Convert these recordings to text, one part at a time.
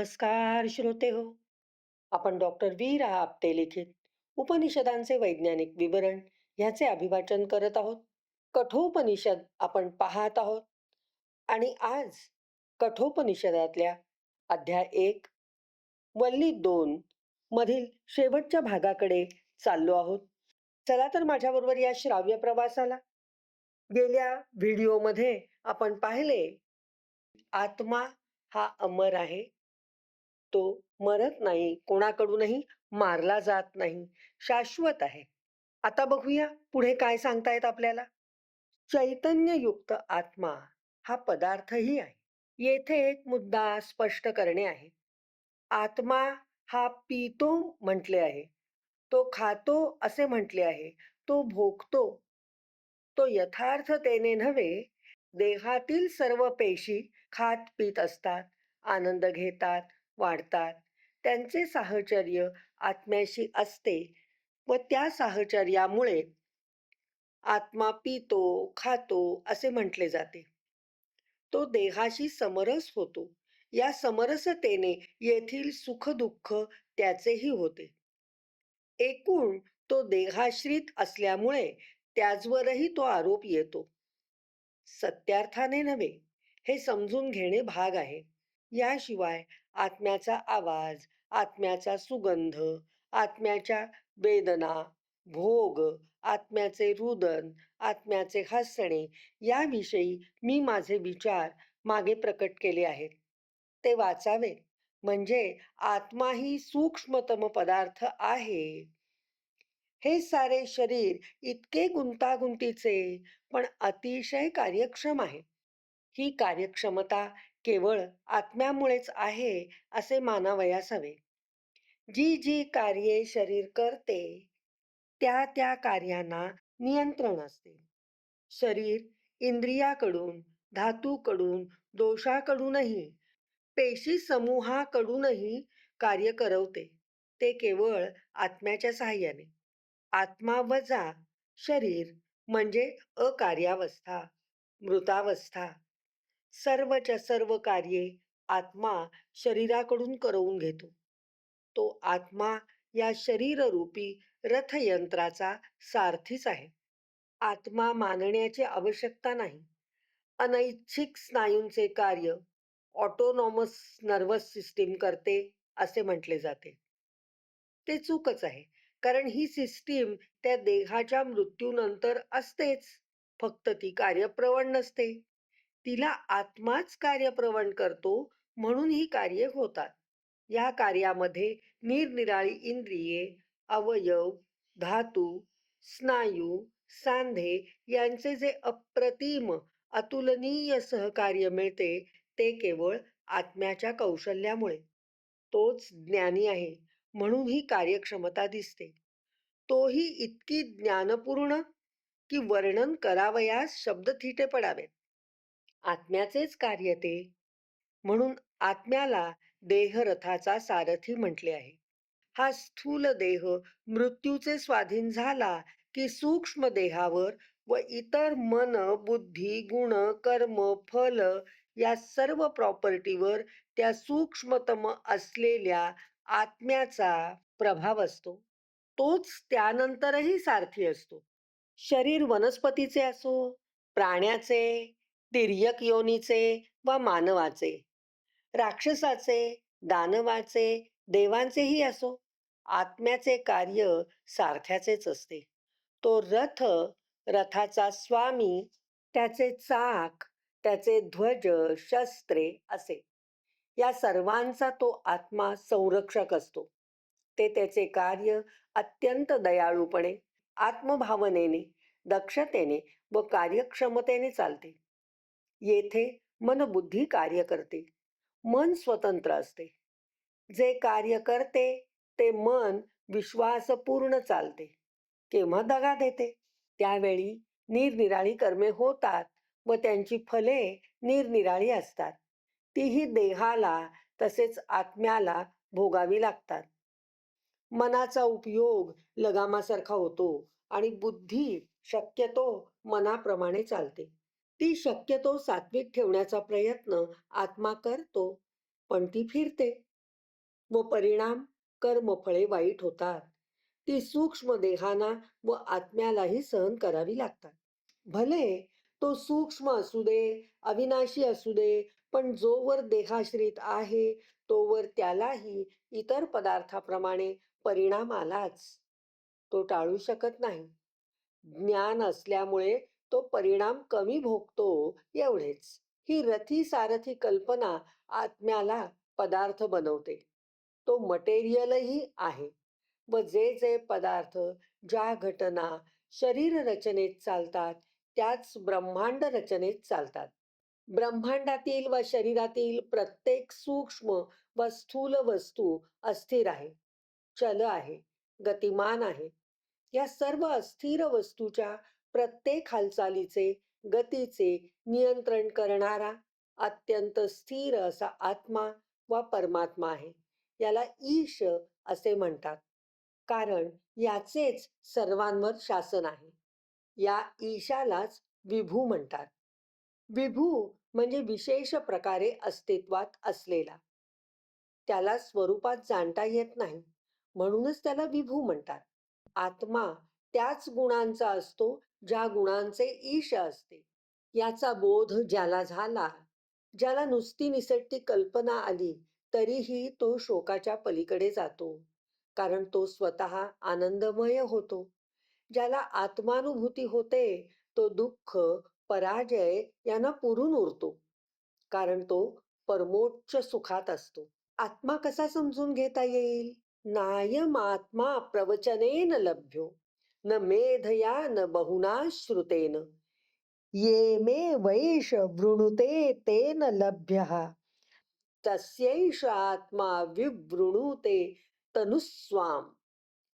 नमस्कार श्रोते हो. आपण डॉक्टर वीर आपटे लिखित उपनिषदांचे वैज्ञानिक विवरण ह्याचे अभिवाचन करत आहोत. कठोपनिषद आपण पाहत आहोत. आणि आज कठोपनिषदातल्या अध्याय एक वल्ली दोन मधील शेवटच्या भागाकडे चाललो आहोत. चला तर माझ्याबरोबर या श्राव्य प्रवासाला. गेल्या व्हिडिओमध्ये आपण पाहिले आत्मा हा अमर आहे. तो मरत नाही कोणाकडूनही मारला जात नाही शाश्वत आहे. आता बघूया पुढे काय सांगतायत आपल्याला. चैतन्ययुक्त आत्मा हा पदार्थही आहे. येथे एक मुद्दा स्पष्ट करणे आहे. आत्मा हा पितो म्हटले आहे. तो खातो असे म्हटले आहे. तो भोगतो. तो यथार्थतेने नव्हे देहातील सर्व पेशी खात पीत असतात आनंद घेतात वाढतात. त्यांचे साहचर्य आत्म्याशी असते व त्या साहचर्यामुळे आत्मा पितो खातो असे म्हटले जाते. तो देहाशी समरस होतो. या समरसतेने येथील सुख दुःख त्याचेही होते. एकूण तो देहाश्रित असल्यामुळे त्याचवरही तो आरोप येतो. सत्यार्थाने नव्हे हे समजून घेणे भाग आहे. याशिवाय आत्म्याचा आवाज आत्म्याचा सुगंध आत्म्याच्या वेदना भोग आत्म्याचे रुदन आत्म्याचे हसणे याविषयी मी माझे विचार मागे प्रकट केले आहेत. ते वाचावे. म्हणजे आत्मा ही सूक्ष्मतम पदार्थ आहे. हे सारे शरीर इतके गुंतागुंतीचे पण अतिशय कार्यक्षम आहे. ही कार्यक्षमता केवळ आत्म्यामुळेच आहे असे मानावयास हवे. जी जी कार्ये शरीर करते त्या त्या कार्यांना नियंत्रण असते. शरीर इंद्रियाकडून धातूकडून दोषाकडूनही पेशी समूहाकडूनही कार्य करवते. ते केवळ आत्म्याच्या सहाय्याने. आत्मा वजा शरीर म्हणजे अकार्यावस्था मृतावस्था सर्वच्या सर्व कार्ये आत्मा शरीराकडून करवून घेतो. तो आत्मा या शरीररूपी रथयंत्राचा सारथीच आहे. आत्मा मानण्याची आवश्यकता नाही. अनैच्छिक स्नायूंचे कार्य ऑटोनॉमस नर्वस सिस्टीम करते असे म्हटले जाते. ते चूकच आहे कारण ही सिस्टीम त्या देहाच्या मृत्यूनंतर असतेच. फक्त ती कार्यप्रवण नसते. तिला आत्माच कार्यप्रवण करतो म्हणून ही कार्ये होतात. या कार्यामध्ये निरनिराळी इंद्रिये अवयव धातू स्नायू सांधे यांचे जे अप्रतिम अतुलनीय सहकार्य मिळते ते केवळ आत्म्याच्या कौशल्यामुळे. तोच ज्ञानी आहे म्हणून ही कार्यक्षमता दिसते. तोही इतकी ज्ञानपूर्ण की वर्णन करावयास शब्द थिटे पडावेत. आत्म्याचेच कार्य ते. म्हणून आत्म्याला देहरथाचा सारथी म्हटले आहे. हा स्थूल देह मृत्यूचे स्वाधीन झाला की सूक्ष्म देहावर व इतर मन बुद्धी गुण कर्म फल या सर्व प्रॉपर्टीवर त्या सूक्ष्मतम असलेल्या आत्म्याचा प्रभाव असतो. तोच त्यानंतरही सारथी असतो. शरीर वनस्पतीचे असो प्राण्याचे तिर्यक योनीचे व मानवाचे? राक्षसाचे दानवाचे देवांचेही असो. आत्म्याचे कार्य सारथ्याचेच असते. तो रथ रथाचा स्वामी त्याचे चाक त्याचे ध्वज शस्त्रे असे. या सर्वांचा तो आत्मा संरक्षक असतो. ते त्याचे कार्य अत्यंत दयाळूपणे आत्मभावनेने दक्षतेने व कार्यक्षमतेने चालते. येथे मनबुद्धी कार्य करते. मन स्वतंत्र असते. जे कार्य करते ते मन विश्वासपूर्ण चालते. केव्हा दगा देते? त्यावेळी निरनिराळी कर्मे होतात व त्यांची फले निरनिराळी असतात. तीही देहाला तसेच आत्म्याला भोगावी लागतात. मनाचा उपयोग लगामासारखा होतो आणि बुद्धी शक्यतो मनाप्रमाणे चालते. ती शक्यतो सात्विक ठेवण्याचा प्रयत्न आत्मा करतो पण ती फिरते. व परिणाम कर्मफळे वाईट होतात. ती सूक्ष्म देहाना व आत्म्यालाही सहन करावी लागतात. भले तो सूक्ष्म असू दे अविनाशी असू दे पण जोवर देहाश्रित आहे तोवर त्यालाही इतर पदार्थाप्रमाणे परिणाम आलाच. तो टाळू शकत नाही. ज्ञान असल्यामुळे तो परिणाम कमी भोगतो एवढेच. ही रथी सारथी कल्पना आत्म्याला पदार्थ बनवते. तो मटेरियलही आहे व जे जे पदार्थ ज्या घटना शरीर रचनेत चालतात त्याच ब्रह्मांड रचनेत चालतात. ब्रह्मांडातील व शरीरातील प्रत्येक सूक्ष्म व स्थूल वस्तू अस्थिर आहे चल आहे गतिमान आहे. या सर्व अस्थिर वस्तूच्या प्रत्येक हालचालीचे गतीचे नियंत्रण करणारा अत्यंत स्थिर असा आत्मा वा परमात्मा आहे. याला ईश असे म्हणतात. कारण याचेच सर्वांवर शासन आहे. या ईशालाच विभू म्हणतात. विभू म्हणजे विशेष प्रकारे अस्तित्वात असलेला. त्याला स्वरूपात जाणता येत नाही म्हणूनच त्याला विभू म्हणतात. आत्मा त्याच गुणांचा असतो ज्या गुणांचे ईश असते याचा बोध ज्याला झाला ज्याला नुसती निसटती कल्पना आली तरीही तो शोकाच्या पलीकडे जातो. कारण तो स्वतः आनंदमय होतो. ज्याला आत्मानुभूती होते तो दुःख पराजय यांना पुरून उरतो. कारण तो परमोच्च सुखात असतो. आत्मा कसा समजून घेता येईल? नायम आत्मा प्रवचनेन लभ्यो. न मेधया न बहुना श्रुतेन। ये मे वैष वृणुते तेन लभ्यः। तस्यैष आत्मा विवृणुते तनुस्वाम।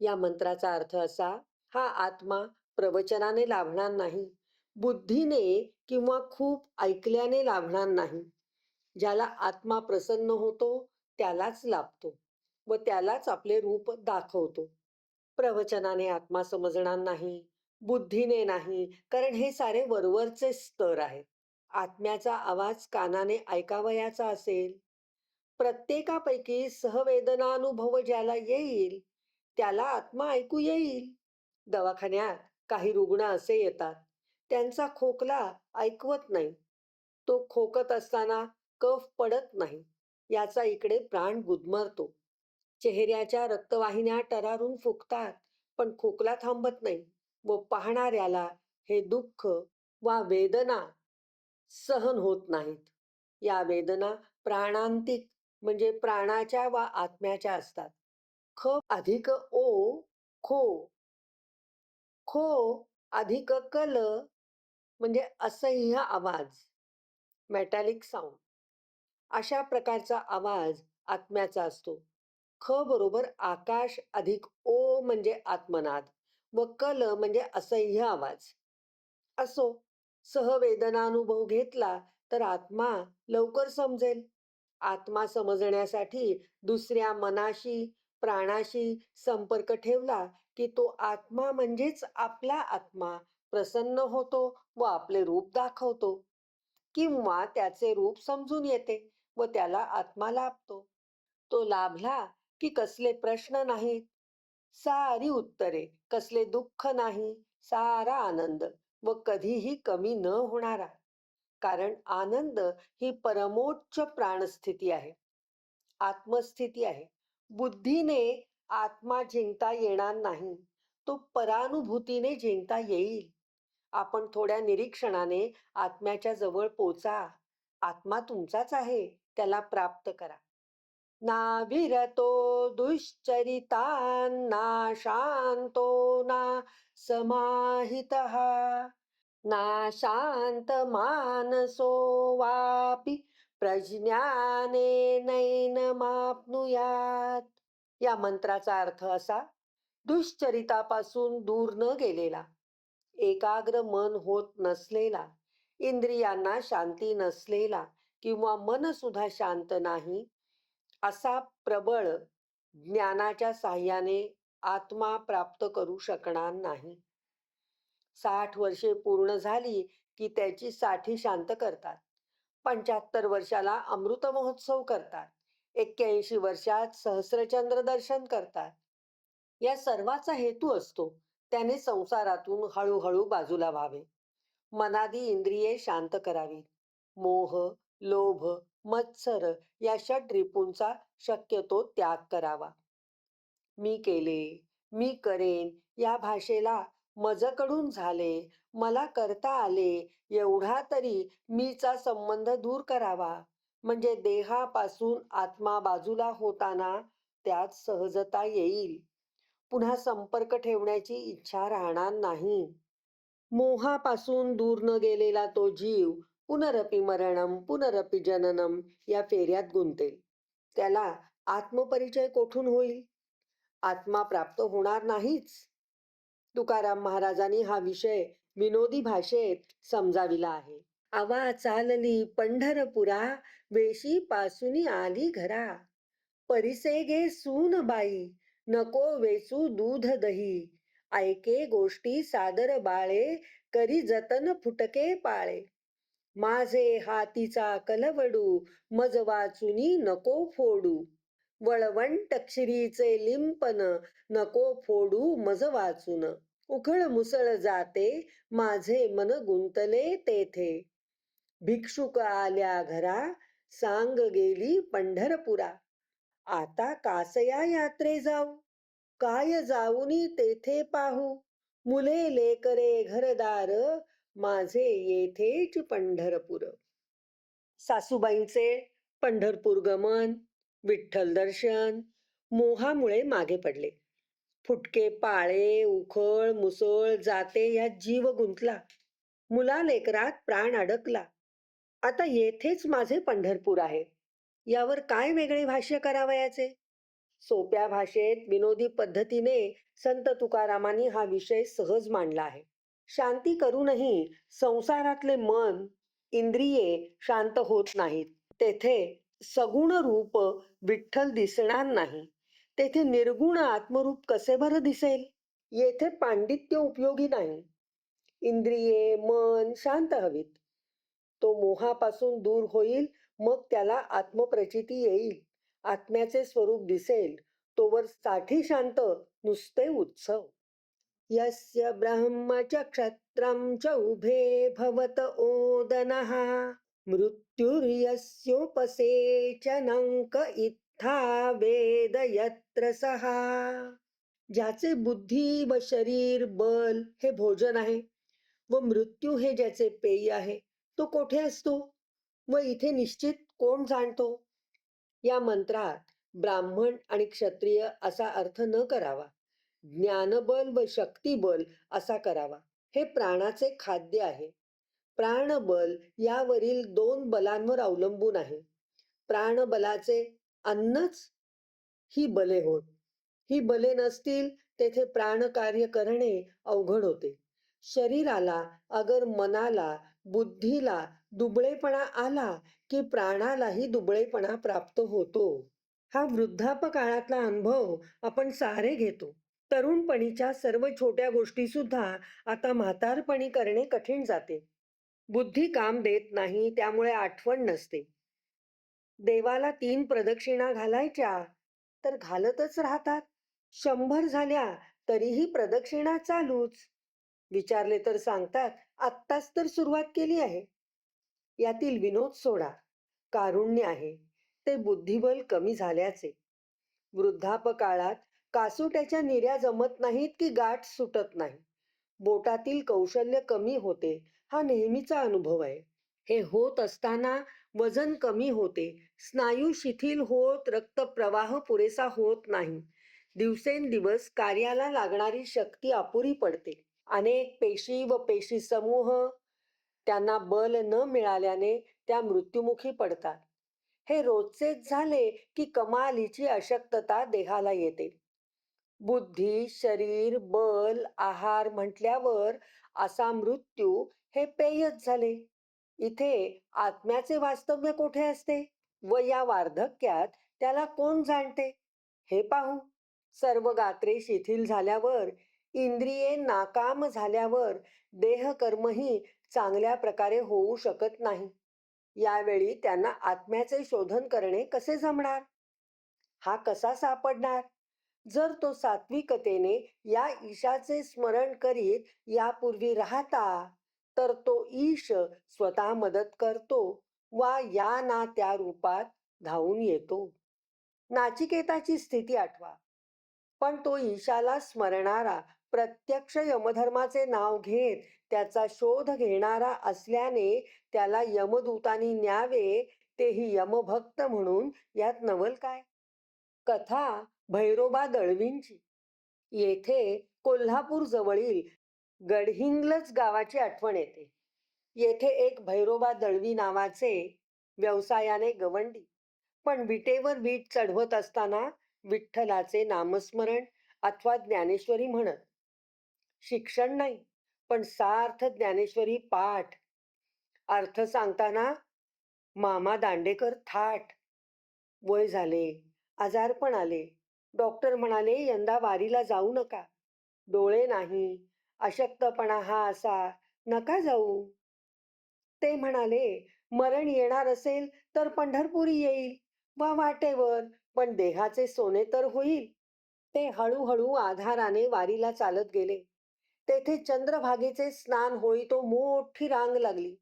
या मंत्राचा अर्थ असा हा आत्मा प्रवचनाने लाभणार नाही बुद्धीने किंवा खूप ऐकल्याने लाभणार नाही. ज्याला आत्मा प्रसन्न होतो त्यालाच लाभतो व त्यालाच आपले रूप दाखवतो. प्रवचनाने आत्मा समजणार नाही बुद्धीने नाही कारण हे सारे वरवरचे स्तर आहेत आत्म्याचा आवाज कानाने ऐकावयाचा असेल प्रत्येकापैकी सहवेदनानुभव ज्याला येईल त्याला आत्मा ऐकू येईल. दवाखान्यात काही रुग्ण असे येतात त्यांचा खोकला ऐकवत नाही. तो खोकत असताना कफ पडत नाही याचा इकडे प्राण गुदमरतो. चेहऱ्याच्या रक्तवाहिन्या टरारून फुकतात पण खोकला थांबत नाही व पाहणाऱ्याला हे दुःख वा वेदना सहन होत नाहीत. या वेदना प्राणांतिक म्हणजे प्राणाच्या वा आत्म्याच्या असतात. ख अधिक ओ खो खो अधिक कल म्हणजे असह्य आवाज मेटॅलिक साऊंड अशा प्रकारचा आवाज आत्म्याचा असतो. ख बरोबर आकाश अधिक ओ म्हणजे आत्मनाद व कल म्हणजे असह्य आवाज. असो सहवेदनानुभव घेतला तर आत्मा लवकर समजेल. आत्मा समजण्यासाठी दुसऱ्या मनाशी प्राणाशी संपर्क ठेवला की तो आत्मा म्हणजेच आपला आत्मा प्रसन्न होतो व आपले रूप दाखवतो. किंवा त्याचे रूप समजून येते व त्याला आत्मा लाभतो. तो लाभला की कसले प्रश्न नाहीत. सारी उत्तरे कसले दुःख नाही सारा आनंद व कधीही कमी न होणारा. कारण आनंद ही परमोच्च प्राणस्थिती आहे. आत्मस्थिती आहे. बुद्धीने आत्मा जिंकता येणार नाही. तो परानुभूतीने जिंकता येईल. आपण थोड्या निरीक्षणाने आत्म्याच्या जवळ पोचा. आत्मा तुमचाच आहे. त्याला प्राप्त करा. ना विरतो दुश्चरितान ना शांतो ना समाहितः। ना शांत मानसो वापि प्रज्ञाने या मंत्राचा अर्थ असा दुश्चरितापासून दूर न गेलेला एकाग्र मन होत नसलेला इंद्रियांना शांती नसलेला किंवा मन सुद्धा शांत नाही असा प्रबळ ज्ञानाच्या साह्याने आत्मा प्राप्त करू शकणार नाही. साठ वर्षे पूर्ण झाली की त्याची साठी शांत करतात. पंच्याहत्तर वर्षाला अमृत महोत्सव करतात. एक्क्याऐंशी वर्षात सहस्रचंद्र दर्शन करतात. या सर्वाचा हेतू असतो त्याने संसारातून हळूहळू बाजूला व्हावे. मनादी इंद्रिये शांत करावी. मोह लोभ मत्सर या षट रिपूंचा शक्यतो त्याग करावा. मी केले मी करेन या भाषेला मजकडून झाले मला करता आले एवढा तरी मीचा संबंध दूर करावा. म्हणजे देहापासून आत्मा बाजूला होताना त्यात सहजता येईल. पुन्हा संपर्क ठेवण्याची इच्छा राहणार नाही. मोहापासून दूर न गेलेला तो जीव पुनरपि मरणम पुनरपी जननम या फेऱ्यात गुंतेल त्याला आत्मपरिचय कोठून होईल? आत्मा प्राप्त होणार नाहीच. तुकाराम महाराजांनी हा विषय विनोदी भाषेत समजाविला आहे. आवा चालली पंढरपुरा वेशी पासुनी आली घरा. परिसे गे सून बाई नको वेसू दूध दही. ऐके गोष्टी सादर बाळे करी जतन फुटके पाळे. माझे हातीचा कलवडू मज वाचुनी नको फोडू. वळवंट क्षिरीचे लिंपन नको फोडू मज वाचून. उखळ मुसळ जाते माझे मन गुंतले तेथे. भिक्षुक आल्या घरा सांग गेली पंढरपुरा. आता कासया यात्रे जाऊ काय जाऊनी तेथे पाहू. मुले लेकरे घरदार माझे येथेच पंढरपूर. सासूबाईंचे पंढरपूर गमन विठ्ठल दर्शन मोहामुळे मागे पडले. फुटके पाळे उखळ मुसळ जाते या जीव गुंतला. मुला लेकरात प्राण अडकला. आता येथेच माझे पंढरपूर आहे. यावर काय वेगळे भाष्य करावयाचे सोप्या भाषेत विनोदी पद्धतीने संत तुकारामांनी हा विषय सहज मांडला आहे. शांती करूनही संसारातले मन इंद्रिये शांत होत नाहीत. तेथे सगुण रूप विठ्ठल दिसणार नाही. तेथे निर्गुण आत्मरूप कसे बरं दिसेल? येथे पांडित्य उपयोगी नाही. इंद्रिये मन शांत हवीत. तो मोहापासून दूर होईल मग त्याला आत्मप्रचिती येईल. आत्म्याचे स्वरूप दिसेल. तोवर साठी शांत नुसते उत्सव. यस्य ब्रह्मचक्षत्रं च उभे भवत ओदनः मृत्युर्यस्योपसेचनंक इत्था वेद यत्र सहा ज्याचे बुद्धी व शरीर बल हे भोजन आहे व मृत्यू हे ज्याचे पेय आहे तो कोठे असतो? व इथे निश्चित कोण जाणतो? या मंत्रात ब्राह्मण आणि क्षत्रिय असा अर्थ न करावा. ज्ञानबल व शक्तिबल असा करावा. हे प्राणाचे खाद्य आहे. प्राणबल यावरील दोन बलांवर अवलंबून आहे. प्राणबलाचे अन्नच ही बले होत. ही बले नसतील तेथे प्राण कार्य करणे अवघड होते. शरीराला अगर मनाला बुद्धीला दुबळेपणा आला की प्राणालाही दुबळेपणा प्राप्त होतो. हा वृद्धापकाळातला अनुभव आपण सारे घेतो. तरुणपणीच्या सर्व छोट्या गोष्टी सुद्धा आता म्हातारपणी करणे कठीण जाते. बुद्धी काम देत नाही त्यामुळे आठवण नसते. देवाला तीन प्रदक्षिणा घालायच्या तर घालतच राहतात. शंभर झाल्या तरीही प्रदक्षिणा चालूच. विचारले तर सांगतात आत्ताच तर सुरुवात केली आहे. यातील विनोद सोडा. कारुण्य आहे. ते बुद्धिबल कमी झाल्याचे. वृद्धापकाळात कासुट्याच्या निर्या जमत नाहीत की गाठ सुटत नाही. बोटातील कौशल्य कमी होते हा नेहमीचा अनुभव आहे. हे होत असताना वजन कमी होते स्नायू शिथिल होत रक्त प्रवाह पुरेसा होत नाही. दिवसेंदिवस कार्याला लागणारी शक्ती अपुरी पडते. अनेक पेशी व पेशी समूह त्यांना बल न मिळाल्याने त्या मृत्युमुखी पडतात. हे रोजचेच झाले की कमालीची अशक्तता देहाला येते. बुद्धी शरीर बल आहार म्हटल्यावर असा मृत्यू हे पेयच झाले. इथे आत्म्याचे वास्तव्य कोठे असते व या वार्धक्यात त्याला कोण जाणते? हे पाहू. सर्व गात्रे शिथिल झाल्यावर इंद्रिये नाकाम झाल्यावर देहकर्मही चांगल्या प्रकारे होऊ शकत नाही. यावेळी त्यांना आत्म्याचे शोधन करणे कसे जमणार? हा कसा सापडणार? जर तो सात्विकतेने या ईशाचे स्मरण करीत यापूर्वी राहता तर तो ईश स्वतः मदत करतो वा या ना त्या रूपात धावून येतो. नाचिकेताची स्थिती आठवा. पण तो ईशाला स्मरणारा प्रत्यक्ष यमधर्माचे नाव घेत त्याचा शोध घेणारा असल्याने त्याला यमदूतानी न्यावे तेही यमभक्त म्हणून यात नवल काय? कथा भैरोबा दळवींची. येथे कोल्हापूर जवळील गडहिंग्लज गावाची आठवण येते. येथे एक भैरोबा दळवी नावाचे व्यवसायाने गवंडी. पण विटेवर वीट चढवत असताना विठ्ठलाचे नामस्मरण अथवा ज्ञानेश्वरी म्हणत. शिक्षण नाही पण सार्थ ज्ञानेश्वरी पाठ. अर्थ सांगताना मामा दांडेकर थाट. वय झाले आजारपण आले. डॉक्टर म्हणाले यंदा वारीला जाऊ नका. डोळे नाही. अशक्तपणा हा असा. नका जाऊ. ते म्हणाले मरण येणार असेल तर पंढरपुरी येईल. वा वाटेवर. पण देहाचे सोने तर होईल. ते हळूहळू आधाराने वारीला चालत गेले. तेथे चंद्रभागेचे स्नान होई तो मोठी रांग लागली.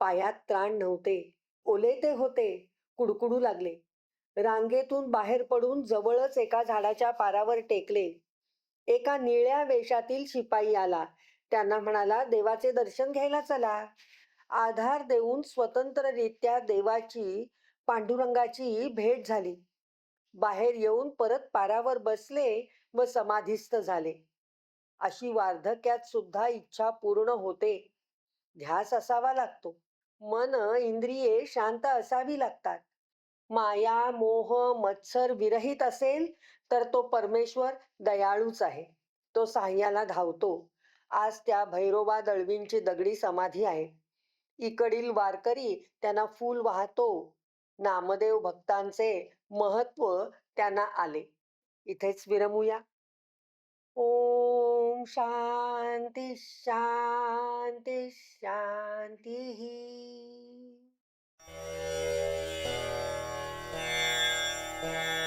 पायात त्राण नव्हते. ओले ते होते. कुडकुडू लागले. रांगेतून बाहेर पडून जवळच एका झाडाच्या पारावर टेकले. एका निळ्या वेशातील शिपाई आला. त्यांना म्हणाला देवाचे दर्शन घ्यायला चला. आधार देऊन स्वतंत्ररित्या देवाची पांडुरंगाची भेट झाली. बाहेर येऊन परत पारावर बसले व समाधीस्थ झाले. अशी वार्धक्यात सुद्धा इच्छा पूर्ण होते. ध्यास असावा लागतो. मन इंद्रिये शांत असावी लागतात. माया मोह मत्सर विरहित असेल तर तो परमेश्वर दयाळूच आहे. तो साह्याला धावतो. आज त्या भैरोबा दळवींची दगडी समाधी आहे. इकडील वारकरी त्यांना फूल वाहतो. नामदेव भक्तांचे महत्त्व त्यांना आले. इथेच विरमूया. ओम शांती शांती शांती Yeah.